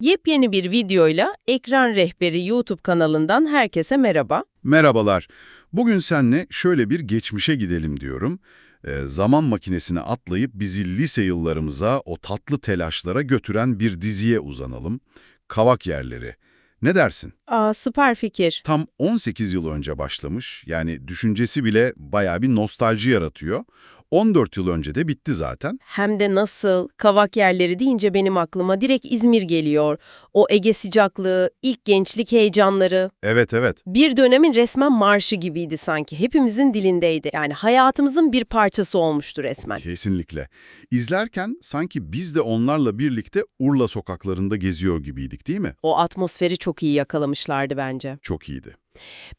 Yepyeni bir videoyla Ekran Rehberi YouTube kanalından herkese merhaba. Merhabalar. Bugün seninle şöyle bir geçmişe gidelim diyorum. Ee, zaman makinesine atlayıp bizi lise yıllarımıza, o tatlı telaşlara götüren bir diziye uzanalım. Kavak Yerleri. Ne dersin? Aa süper fikir. Tam 18 yıl önce başlamış. Yani düşüncesi bile bayağı bir nostalji yaratıyor. 14 yıl önce de bitti zaten. Hem de nasıl, kavak yerleri deyince benim aklıma direkt İzmir geliyor. O Ege sıcaklığı, ilk gençlik heyecanları. Evet evet. Bir dönemin resmen marşı gibiydi sanki. Hepimizin dilindeydi. Yani hayatımızın bir parçası olmuştu resmen. Kesinlikle. İzlerken sanki biz de onlarla birlikte Urla sokaklarında geziyor gibiydik değil mi? O atmosferi çok iyi yakalamışlardı bence. Çok iyiydi.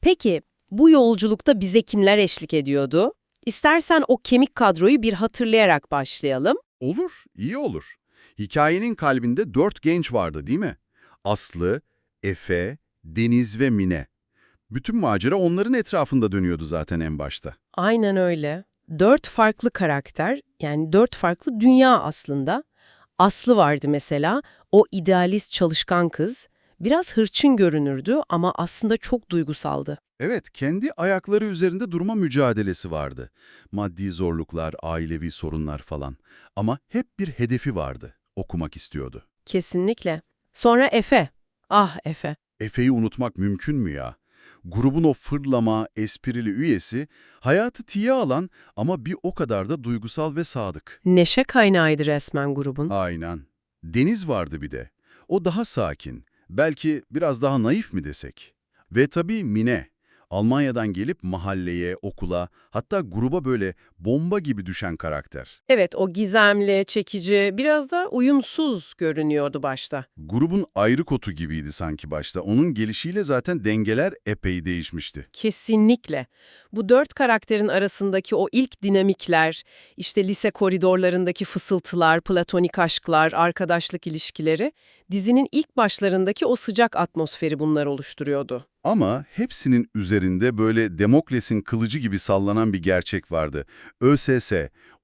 Peki, bu yolculukta bize kimler eşlik ediyordu? İstersen o kemik kadroyu bir hatırlayarak başlayalım. Olur, iyi olur. Hikayenin kalbinde dört genç vardı değil mi? Aslı, Efe, Deniz ve Mine. Bütün macera onların etrafında dönüyordu zaten en başta. Aynen öyle. Dört farklı karakter, yani dört farklı dünya aslında. Aslı vardı mesela, o idealist çalışkan kız. Biraz hırçın görünürdü ama aslında çok duygusaldı. Evet, kendi ayakları üzerinde durma mücadelesi vardı. Maddi zorluklar, ailevi sorunlar falan. Ama hep bir hedefi vardı. Okumak istiyordu. Kesinlikle. Sonra Efe. Ah Efe. Efe'yi unutmak mümkün mü ya? Grubun o fırlama, esprili üyesi, hayatı tiye alan ama bir o kadar da duygusal ve sadık. Neşe kaynağıydı resmen grubun. Aynen. Deniz vardı bir de. O daha sakin. Belki biraz daha naif mi desek? Ve tabii Mine. Almanya'dan gelip mahalleye, okula, hatta gruba böyle bomba gibi düşen karakter. Evet, o gizemli, çekici, biraz da uyumsuz görünüyordu başta. Grubun ayrı kotu gibiydi sanki başta. Onun gelişiyle zaten dengeler epey değişmişti. Kesinlikle. Bu dört karakterin arasındaki o ilk dinamikler, işte lise koridorlarındaki fısıltılar, platonik aşklar, arkadaşlık ilişkileri, dizinin ilk başlarındaki o sıcak atmosferi bunlar oluşturuyordu. Ama hepsinin üzerinde böyle Demokles'in kılıcı gibi sallanan bir gerçek vardı. ÖSS,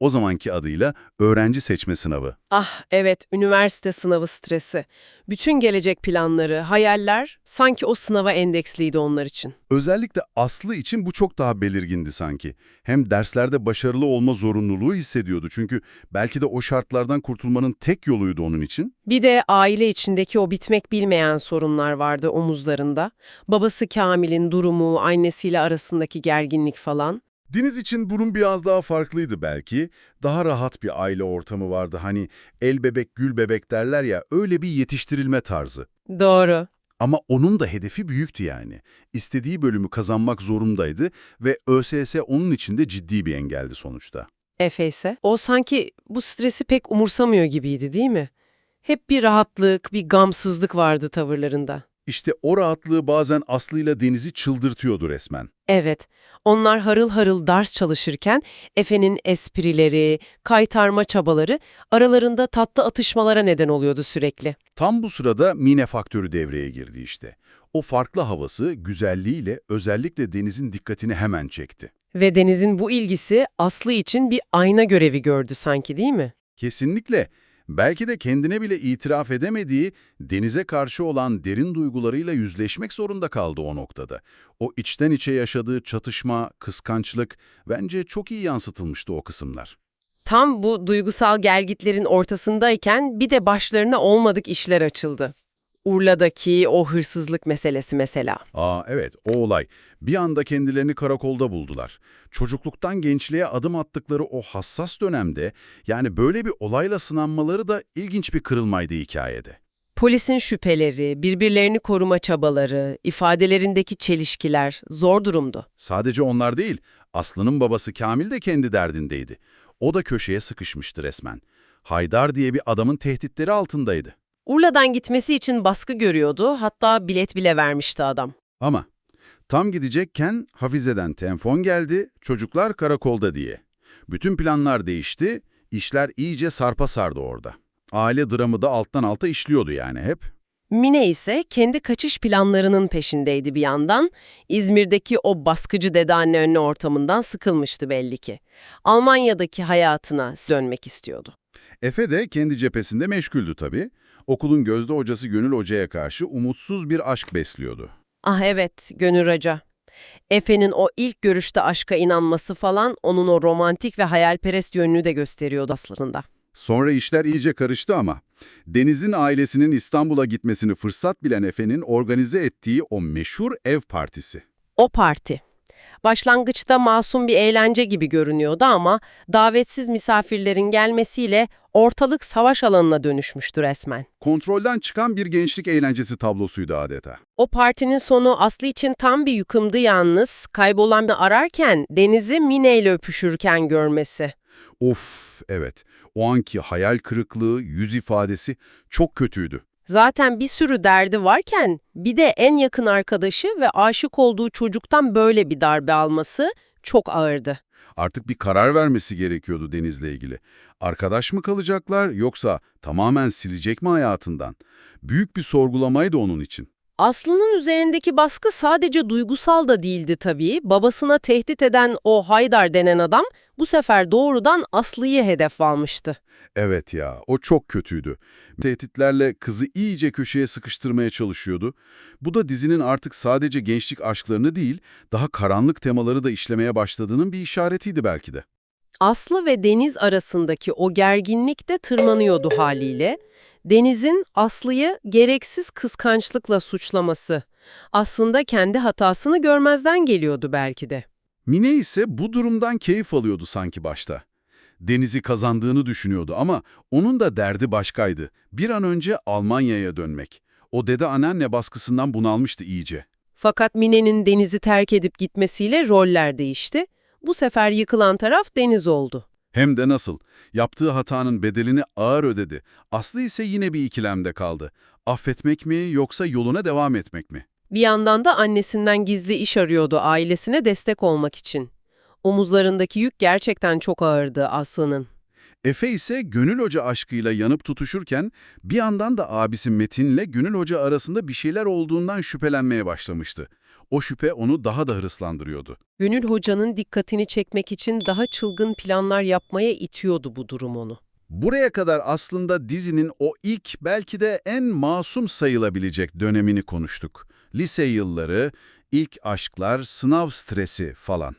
o zamanki adıyla Öğrenci Seçme Sınavı. Ah evet, üniversite sınavı stresi. Bütün gelecek planları, hayaller sanki o sınava endeksliydi onlar için. Özellikle Aslı için bu çok daha belirgindi sanki. Hem derslerde başarılı olma zorunluluğu hissediyordu çünkü belki de o şartlardan kurtulmanın tek yoluydu onun için. Bir de aile içindeki o bitmek bilmeyen sorunlar vardı omuzlarında. Babası Kamil'in durumu, annesiyle arasındaki gerginlik falan. Deniz için durum biraz daha farklıydı belki. Daha rahat bir aile ortamı vardı. Hani el bebek gül bebek derler ya öyle bir yetiştirilme tarzı. Doğru. Ama onun da hedefi büyüktü yani. İstediği bölümü kazanmak zorundaydı ve ÖSS onun için de ciddi bir engeldi sonuçta. Efe ise o sanki bu stresi pek umursamıyor gibiydi değil mi? Hep bir rahatlık, bir gamsızlık vardı tavırlarında. İşte o rahatlığı bazen Aslı'yla Deniz'i çıldırtıyordu resmen. Evet, onlar harıl harıl ders çalışırken Efe'nin esprileri, kaytarma çabaları aralarında tatlı atışmalara neden oluyordu sürekli. Tam bu sırada Mine faktörü devreye girdi işte. O farklı havası, güzelliğiyle özellikle Deniz'in dikkatini hemen çekti. Ve Deniz'in bu ilgisi Aslı için bir ayna görevi gördü sanki değil mi? Kesinlikle. Belki de kendine bile itiraf edemediği, denize karşı olan derin duygularıyla yüzleşmek zorunda kaldı o noktada. O içten içe yaşadığı çatışma, kıskançlık bence çok iyi yansıtılmıştı o kısımlar. Tam bu duygusal gelgitlerin ortasındayken bir de başlarına olmadık işler açıldı. Urla'daki o hırsızlık meselesi mesela. Aa evet, o olay. Bir anda kendilerini karakolda buldular. Çocukluktan gençliğe adım attıkları o hassas dönemde, yani böyle bir olayla sınanmaları da ilginç bir kırılmaydı hikayede. Polisin şüpheleri, birbirlerini koruma çabaları, ifadelerindeki çelişkiler zor durumdu. Sadece onlar değil, Aslı'nın babası Kamil de kendi derdindeydi. O da köşeye sıkışmıştı resmen. Haydar diye bir adamın tehditleri altındaydı. Urla'dan gitmesi için baskı görüyordu, hatta bilet bile vermişti adam. Ama tam gidecekken Hafize'den telefon geldi, çocuklar karakolda diye. Bütün planlar değişti, işler iyice sarpa sardı orada. Aile dramı da alttan alta işliyordu yani hep. Mine ise kendi kaçış planlarının peşindeydi bir yandan. İzmir'deki o baskıcı dedeanne önlü ortamından sıkılmıştı belli ki. Almanya'daki hayatına dönmek istiyordu. Efe de kendi cephesinde meşguldü tabii. Okulun gözde hocası Gönül Hoca'ya karşı umutsuz bir aşk besliyordu. Ah evet, Gönül Hoca. Efe'nin o ilk görüşte aşka inanması falan onun o romantik ve hayalperest yönünü de gösteriyordu aslında. Sonra işler iyice karıştı ama Deniz'in ailesinin İstanbul'a gitmesini fırsat bilen Efe'nin organize ettiği o meşhur ev partisi. O parti. Başlangıçta masum bir eğlence gibi görünüyordu ama davetsiz misafirlerin gelmesiyle ortalık savaş alanına dönüşmüştü resmen. Kontrolden çıkan bir gençlik eğlencesi tablosuydu adeta. O partinin sonu Aslı için tam bir yıkımdı yalnız. Kaybolanı ararken Deniz'i Mine ile öpüşürken görmesi. Of, evet. O anki hayal kırıklığı, yüz ifadesi çok kötüydü. Zaten bir sürü derdi varken bir de en yakın arkadaşı ve aşık olduğu çocuktan böyle bir darbe alması çok ağırdı. Artık bir karar vermesi gerekiyordu Deniz'le ilgili. Arkadaş mı kalacaklar yoksa tamamen silecek mi hayatından? Büyük bir sorgulamaydı onun için. Aslı'nın üzerindeki baskı sadece duygusal da değildi tabii. Babasına tehdit eden o Haydar denen adam bu sefer doğrudan Aslı'yı hedef almıştı. Evet ya, o çok kötüydü. Tehditlerle kızı iyice köşeye sıkıştırmaya çalışıyordu. Bu da dizinin artık sadece gençlik aşklarını değil, daha karanlık temaları da işlemeye başladığının bir işaretiydi belki de. Aslı ve Deniz arasındaki o gerginlik de tırmanıyordu haliyle. Deniz'in Aslı'yı gereksiz kıskançlıkla suçlaması. Aslında kendi hatasını görmezden geliyordu belki de. Mine ise bu durumdan keyif alıyordu sanki başta. Deniz'i kazandığını düşünüyordu ama onun da derdi başkaydı. Bir an önce Almanya'ya dönmek. O dede anneanne baskısından bunalmıştı iyice. Fakat Mine'nin Deniz'i terk edip gitmesiyle roller değişti. Bu sefer yıkılan taraf Deniz oldu. Hem de nasıl? Yaptığı hatanın bedelini ağır ödedi. Aslı ise yine bir ikilemde kaldı. Affetmek mi yoksa yoluna devam etmek mi? Bir yandan da annesinden gizli iş arıyordu ailesine destek olmak için. Omuzlarındaki yük gerçekten çok ağırdı Aslı'nın. Efe ise Gönül Hoca aşkıyla yanıp tutuşurken bir yandan da abisi Metin'le Gönül Hoca arasında bir şeyler olduğundan şüphelenmeye başlamıştı. O şüphe onu daha da hırslandırıyordu. Gönül Hoca'nın dikkatini çekmek için daha çılgın planlar yapmaya itiyordu bu durum onu. Buraya kadar aslında dizinin o ilk belki de en masum sayılabilecek dönemini konuştuk. Lise yılları, ilk aşklar, sınav stresi falan.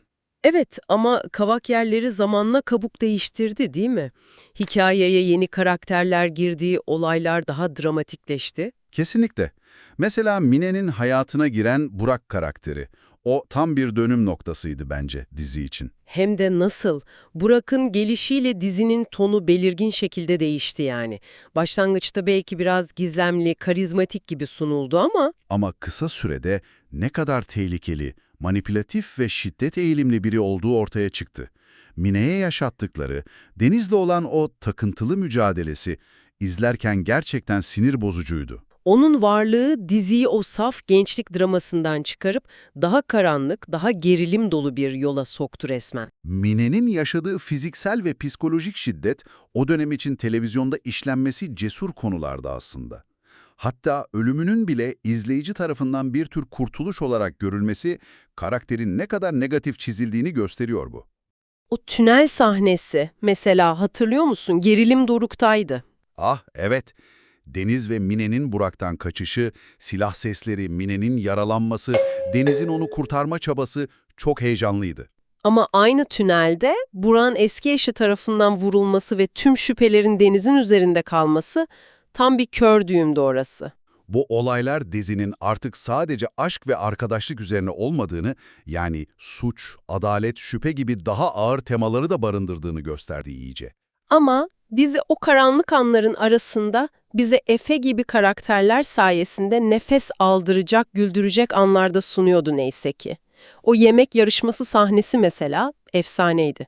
Evet ama kavak yerleri zamanla kabuk değiştirdi değil mi? Hikayeye yeni karakterler girdiği olaylar daha dramatikleşti. Kesinlikle. Mesela Mine'nin hayatına giren Burak karakteri. O tam bir dönüm noktasıydı bence dizi için. Hem de nasıl? Burak'ın gelişiyle dizinin tonu belirgin şekilde değişti yani. Başlangıçta belki biraz gizemli, karizmatik gibi sunuldu ama Ama kısa sürede ne kadar tehlikeli, manipülatif ve şiddet eğilimli biri olduğu ortaya çıktı. Mine'ye yaşattıkları, Deniz'le olan o takıntılı mücadelesi izlerken gerçekten sinir bozucuydu. onun varlığı diziyi o saf gençlik dramasından çıkarıp daha karanlık, daha gerilim dolu bir yola soktu resmen. Mine'nin yaşadığı fiziksel ve psikolojik şiddet o dönem için televizyonda işlenmesi cesur konulardı aslında. Hatta ölümünün bile izleyici tarafından bir tür kurtuluş olarak görülmesi karakterin ne kadar negatif çizildiğini gösteriyor bu. O tünel sahnesi mesela hatırlıyor musun? Gerilim doruktaydı. Ah evet, Deniz ve Mine'nin Burak'tan kaçışı, silah sesleri, Mine'nin yaralanması, Deniz'in onu kurtarma çabası çok heyecanlıydı. Ama aynı tünelde Burak'ın eski eşi tarafından vurulması ve tüm şüphelerin Deniz'in üzerinde kalması tam bir kör düğümdü orası. Bu olaylar dizinin artık sadece aşk ve arkadaşlık üzerine olmadığını, yani suç, adalet, şüphe gibi daha ağır temaları da barındırdığını gösterdi iyice. Ama dizi o karanlık anların arasında bize Efe gibi karakterler sayesinde nefes aldıracak, güldürecek anlarda sunuyordu neyse ki. O yemek yarışması sahnesi mesela efsaneydi.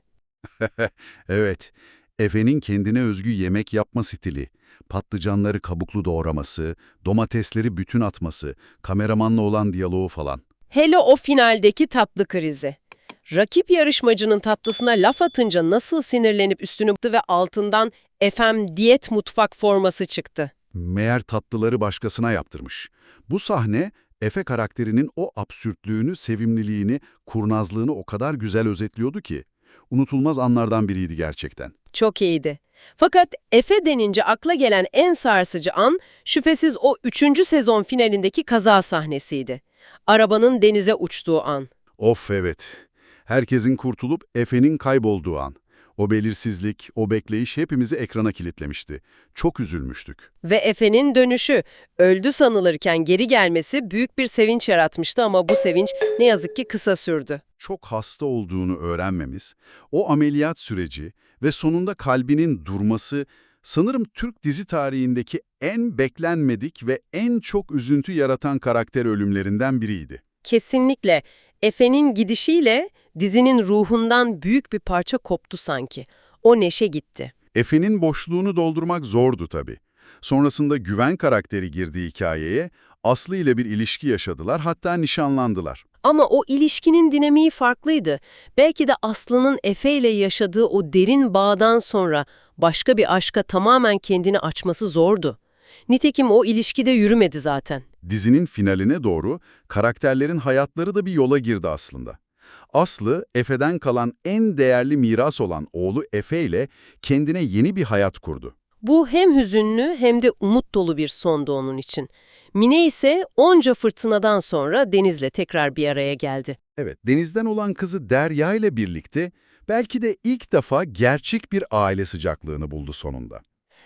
Evet, Efe'nin kendine özgü yemek yapma stili, patlıcanları kabuklu doğraması, domatesleri bütün atması, kameramanla olan diyaloğu falan. Hele o finaldeki tatlı krizi. Rakip yarışmacının tatlısına laf atınca nasıl sinirlenip üstünü bıktı ve altından efem diyet mutfak forması çıktı. Meğer tatlıları başkasına yaptırmış. Bu sahne, Efe karakterinin o absürtlüğünü, sevimliliğini, kurnazlığını o kadar güzel özetliyordu ki, unutulmaz anlardan biriydi gerçekten. Çok iyiydi. Fakat Efe denince akla gelen en sarsıcı an şüphesiz o 3. sezon finalindeki kaza sahnesiydi. Arabanın denize uçtuğu an. Of evet. Herkesin kurtulup Efe'nin kaybolduğu an. O belirsizlik, o bekleyiş hepimizi ekrana kilitlemişti. Çok üzülmüştük. Ve Efe'nin dönüşü, öldü sanılırken geri gelmesi büyük bir sevinç yaratmıştı ama bu sevinç ne yazık ki kısa sürdü. Çok hasta olduğunu öğrenmemiz, o ameliyat süreci ve sonunda kalbinin durması sanırım Türk dizi tarihindeki en beklenmedik ve en çok üzüntü yaratan karakter ölümlerinden biriydi. Kesinlikle Efe'nin gidişiyle dizinin ruhundan büyük bir parça koptu sanki. O neşe gitti. Efe'nin boşluğunu doldurmak zordu tabii. Sonrasında Güven karakteri girdi hikayeye, Aslı ile bir ilişki yaşadılar hatta nişanlandılar. Ama o ilişkinin dinamiği farklıydı. Belki de Aslı'nın Efe ile yaşadığı o derin bağdan sonra başka bir aşka tamamen kendini açması zordu. Nitekim o ilişkide yürümedi zaten. Dizinin finaline doğru karakterlerin hayatları da bir yola girdi aslında. Aslı, Efe'den kalan en değerli miras olan oğlu Efe ile kendine yeni bir hayat kurdu. Bu hem hüzünlü hem de umut dolu bir sondu onun için. Mine ise onca fırtınadan sonra Deniz'le tekrar bir araya geldi. Evet, denizden olan kızı Derya ile birlikte belki de ilk defa gerçek bir aile sıcaklığını buldu sonunda.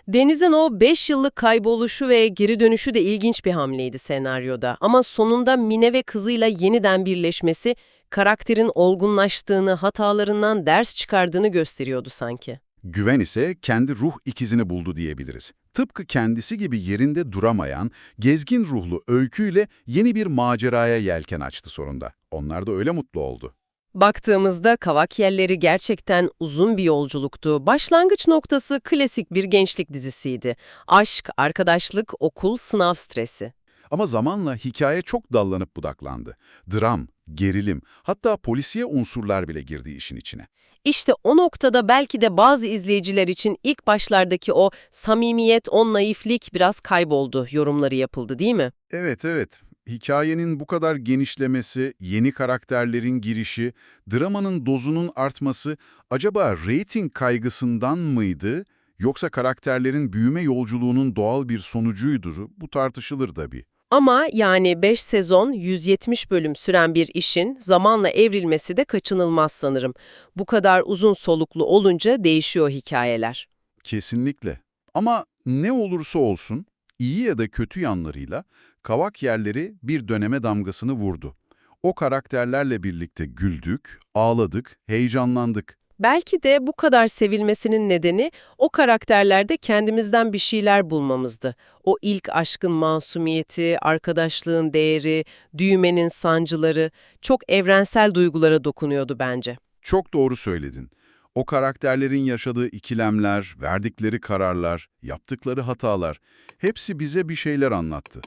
Deniz'in o 5 yıllık kayboluşu ve geri dönüşü de ilginç bir hamleydi senaryoda. Ama sonunda Mine ve kızıyla yeniden birleşmesi karakterin olgunlaştığını, hatalarından ders çıkardığını gösteriyordu sanki. Güven ise kendi ruh ikizini buldu diyebiliriz. Tıpkı kendisi gibi yerinde duramayan, gezgin ruhlu öyküyle yeni bir maceraya yelken açtı sonunda. Onlar da öyle mutlu oldu. Baktığımızda Kavak Yelleri gerçekten uzun bir yolculuktu. Başlangıç noktası klasik bir gençlik dizisiydi. Aşk, arkadaşlık, okul, sınav stresi. Ama zamanla hikaye çok dallanıp budaklandı. Dram, gerilim, hatta polisiye unsurlar bile girdi işin içine. İşte o noktada belki de bazı izleyiciler için ilk başlardaki o samimiyet, o naiflik biraz kayboldu yorumları yapıldı değil mi? Evet, evet. Hikayenin bu kadar genişlemesi, yeni karakterlerin girişi, dramanın dozunun artması acaba reyting kaygısından mıydı yoksa karakterlerin büyüme yolculuğunun doğal bir sonucuydu? Bu tartışılır tabii. Ama yani 5 sezon 170 bölüm süren bir işin zamanla evrilmesi de kaçınılmaz sanırım. Bu kadar uzun soluklu olunca değişiyor hikayeler. Kesinlikle. Ama ne olursa olsun, iyi ya da kötü yanlarıyla kavak yerleri bir döneme damgasını vurdu. O karakterlerle birlikte güldük, ağladık, heyecanlandık. Belki de bu kadar sevilmesinin nedeni o karakterlerde kendimizden bir şeyler bulmamızdı. O ilk aşkın masumiyeti, arkadaşlığın değeri, düğmenin sancıları çok evrensel duygulara dokunuyordu bence. Çok doğru söyledin. O karakterlerin yaşadığı ikilemler, verdikleri kararlar, yaptıkları hatalar hepsi bize bir şeyler anlattı.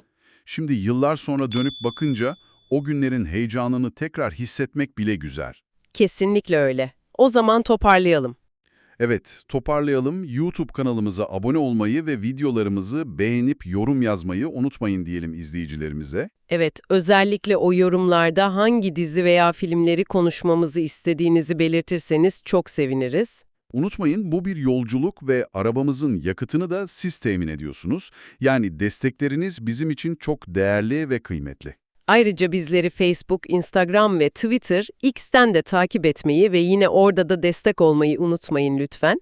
Şimdi yıllar sonra dönüp bakınca o günlerin heyecanını tekrar hissetmek bile güzel. Kesinlikle öyle. O zaman toparlayalım. Evet, toparlayalım. YouTube kanalımıza abone olmayı ve videolarımızı beğenip yorum yazmayı unutmayın diyelim izleyicilerimize. Evet, özellikle o yorumlarda hangi dizi veya filmleri konuşmamızı istediğinizi belirtirseniz çok seviniriz. Unutmayın bu bir yolculuk ve arabamızın yakıtını da siz temin ediyorsunuz. Yani destekleriniz bizim için çok değerli ve kıymetli. Ayrıca bizleri Facebook, Instagram ve Twitter, X'ten de takip etmeyi ve yine orada da destek olmayı unutmayın lütfen.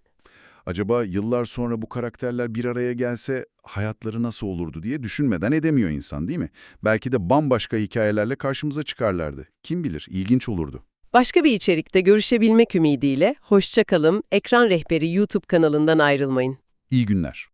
Acaba yıllar sonra bu karakterler bir araya gelse hayatları nasıl olurdu diye düşünmeden edemiyor insan değil mi? Belki de bambaşka hikayelerle karşımıza çıkarlardı. Kim bilir, ilginç olurdu. Başka bir içerikte görüşebilmek ümidiyle, hoşçakalın, Ekran Rehberi YouTube kanalından ayrılmayın. İyi günler.